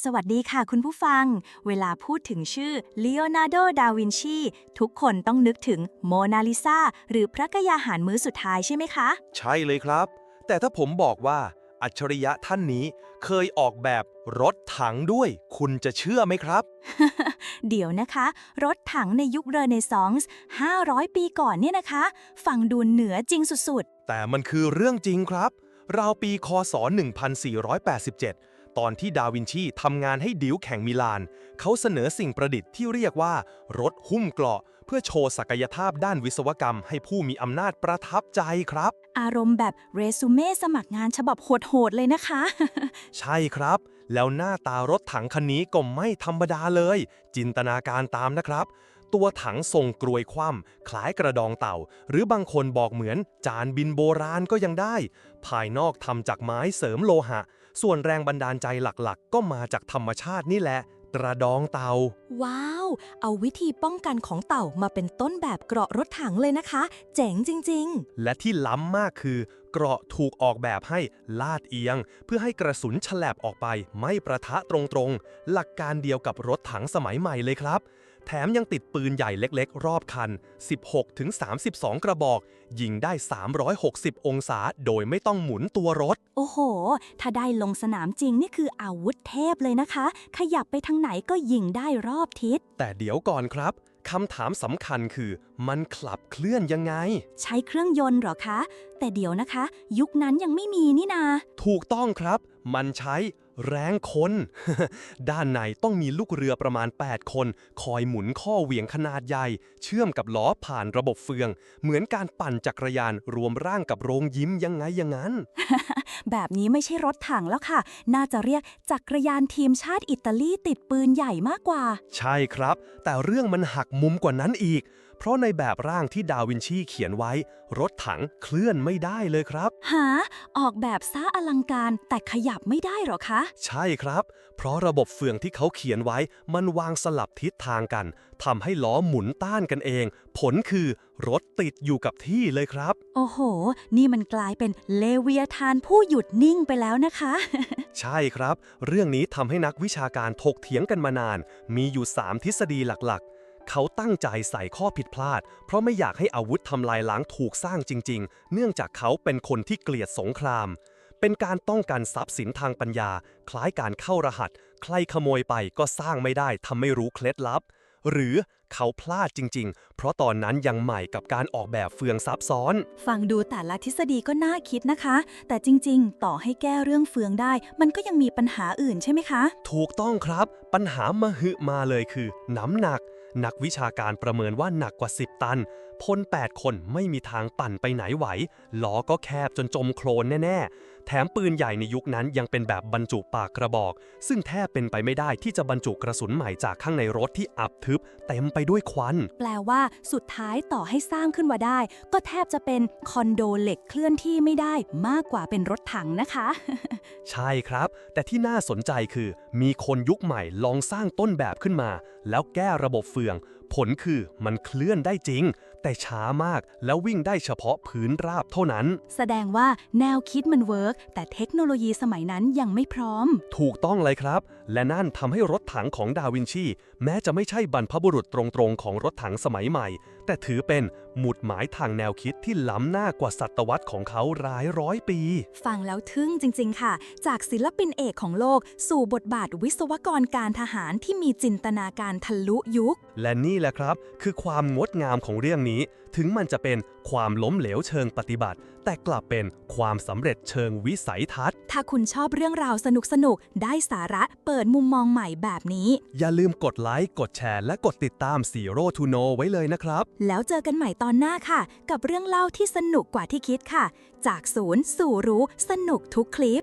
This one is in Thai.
สวัสดีค่ะคุณผู้ฟัง เวลาพูดถึงชื่อเลโอนาร์โด ดาวินชี ทุกคนต้องนึกถึงโมนาลิซาหรือพระกยาหารมื้อสุดท้ายใช่ไหมคะ ใช่เลยครับ แต่ถ้าผมบอกว่าอัจฉริยะท่านนี้เคยออกแบบรถถังด้วย คุณจะเชื่อไหมครับ เดี๋ยวนะคะ รถถังในยุคเรเนซองส์500 ปีก่อนเนี่ยนะคะ ฟังดูเหนือจริงสุดแต่มันคือเรื่องจริงครับ ราวปีคศ 1487 ตอนที่ดาวินชีทำงานให้ดิวแข่งมิลาน เขาเสนอสิ่งประดิษฐ์ที่เรียกว่า รถหุ้มเกราะ เพื่อโชว์ศักยภาพด้านวิศวกรรมให้ผู้มีอำนาจประทับใจครับๆอารมณ์แบบเรซูเม่สมัครงานฉบับโหดๆเลยนะคะ ใช่ครับ แล้วหน้าตารถถังคันนี้ก็ไม่ธรรมดาเลย จินตนาการตามนะครับ ตัวถังทรงกรวยคว่ำคล้ายกระดองเต่า หรือบางคนบอกเหมือนจานบินโบราณก็ยังได้ ภายนอกทำจากไม้เสริมโลหะ ส่วนแรงบันดาลใจหลักๆ ก็มาจากธรรมชาตินี่แหละ กระดองเต่า ว้าว เอาวิธีป้องกันของเต่ามาเป็นต้นแบบเกราะรถถังเลยนะคะ เจ๋งจริง ๆ และที่ล้ำมากคือ เกราะถูกออกแบบให้ลาดเอียง เพื่อให้กระสุนฉลบออกไป ไม่ประทะตรงๆ หลักการเดียวกับรถถังสมัยใหม่เลยครับ แถมยังติดปืนใหญ่เล็กๆ รอบคัน 16-32 กระบอก ยิงได้ 360 องศาโดยไม่ต้องหมุนตัวรถ โอ้โห ถ้าได้ลงสนามจริงนี่คืออาวุธเทพเลยนะคะ ขยับไปทางไหนก็ยิงได้รอบทิศ แต่เดี๋ยวก่อนครับคำถามสำคัญคือมันขับเคลื่อนยังไง ใช้เครื่องยนต์เหรอคะ แต่เดี๋ยวนะคะ ยุคนั้นยังไม่มีนี่นา ถูกต้องครับ มันใช้ แรงคนด้านในต้องมีลูกเรือประมาณ 8 คน คอยหมุนข้อเหวี่ยงขนาดใหญ่ เชื่อมกับล้อผ่านระบบเฟือง เหมือนการปั่นจักรยานรวมร่างกับโรงยิ้มยังไงอย่างนั้น แบบนี้ไม่ใช่รถถังแล้วค่ะ น่าจะเรียกจักรยานทีมชาติอิตาลีติดปืนใหญ่มากกว่า ใช่ครับ แต่เรื่องมันหักมุมกว่านั้นอีก เพราะในแบบร่างที่ดาวินชีเขียนไว้ รถถังเคลื่อนไม่ได้เลยครับ หา ออกแบบซ่าอลังการแต่ขยับไม่ได้เหรอคะ ใช่ครับ เพราะระบบเฟืองที่เขาเขียนไว้มันวางสลับทิศทางกันทำให้ล้อหมุนต้านกันเองผลคือรถติดอยู่กับที่เลยครับ โอ้โห นี่มันกลายเป็นเลเวียทานผู้หยุดนิ่งไปแล้วนะคะ ใช่ครับ เรื่องนี้ทำให้นักวิชาการถกเถียงกันมานาน มีอยู่ 3 ทฤษฎีหลักๆ เขาตั้งใจใส่ข้อผิดพลาด เพราะไม่อยากให้อาวุธทำลายล้างถูกสร้างจริง ๆ เนื่องจากเขาเป็นคนที่เกลียดสงคราม เป็นการต้องการทรัพย์สินทางปัญญา คล้ายการเข้ารหัส ใครขโมยไปก็สร้างไม่ได้ทำไม่รู้เคล็ดลับ หรือเขาพลาดจริง ๆ เพราะตอนนั้นยังใหม่กับการออกแบบเฟืองซับซ้อน ฟังดูแต่ละทฤษฎีก็น่าคิดนะคะ แต่จริง ๆ ต่อให้แก้เรื่องเฟืองได้ มันก็ยังมีปัญหาอื่นใช่ไหมคะ ถูกต้องครับ ปัญหามหึมาเลยคือ น้ำหนัก นักวิชาการประเมินว่าหนักกว่า 10 ตัน พล 8 คนไม่มีทางปั่นไปไหนไหว ล้อก็แคบจนจมโคลนแน่ ๆแถมปืนใหญ่ในยุคนั้นยังเป็นแบบบรรจุปากกระบอก ซึ่งแทบเป็นไปไม่ได้ที่จะบรรจุกระสุนใหม่จากข้างในรถที่อับทึบ เต็มไปด้วยควัน แปลว่าสุดท้ายต่อให้สร้างขึ้นมาได้ ก็แทบจะเป็นคอนโดเหล็กเคลื่อนที่ไม่ได้มากกว่าเป็นรถถังนะคะ ใช่ครับ แต่ที่น่าสนใจคือ มีคนยุคใหม่ลองสร้างต้นแบบขึ้นมา แล้วแก้ระบบเฟือง ผลคือมันเคลื่อนได้จริง แต่ช้ามากแล้ววิ่งได้เฉพาะพื้นราบเท่านั้น แสดงว่าแนวคิดมันเวิร์กแต่เทคโนโลยีสมัยนั้นยังไม่พร้อม ถูกต้องเลยครับ และนั่นทำให้รถถังของดาวินชี แม้จะไม่ใช่บรรพบุรุษตรงๆของรถถังสมัยใหม่ แต่ถือเป็นหมุดหมายทางแนวคิดที่ล้ำหน้ากว่าศตวรรษของเขาหลายร้อยปี ฟังแล้วทึ่งจริง ๆ ค่ะ จากศิลปินเอกของโลก สู่บทบาทวิศวกรการทหารที่มีจินตนาการทะลุยุค และนี่แหละครับ คือความงดงามของเรื่องนี้ ถึงมันจะเป็นความล้มเหลวเชิงปฏิบัติ แต่กลับเป็นความสำเร็จเชิงวิสัยทัศน์ ถ้าคุณชอบเรื่องราวสนุกๆได้สาระเปิดมุมมองใหม่แบบนี้ อย่าลืมกดไลค์ กดแชร์ และกดติดตาม Zero to Know ไว้เลยนะครับ แล้วเจอกันใหม่ตอนหน้าค่ะ กับเรื่องเล่าที่สนุกกว่าที่คิดค่ะ จากศูนย์สู่รู้สนุกทุกคลิป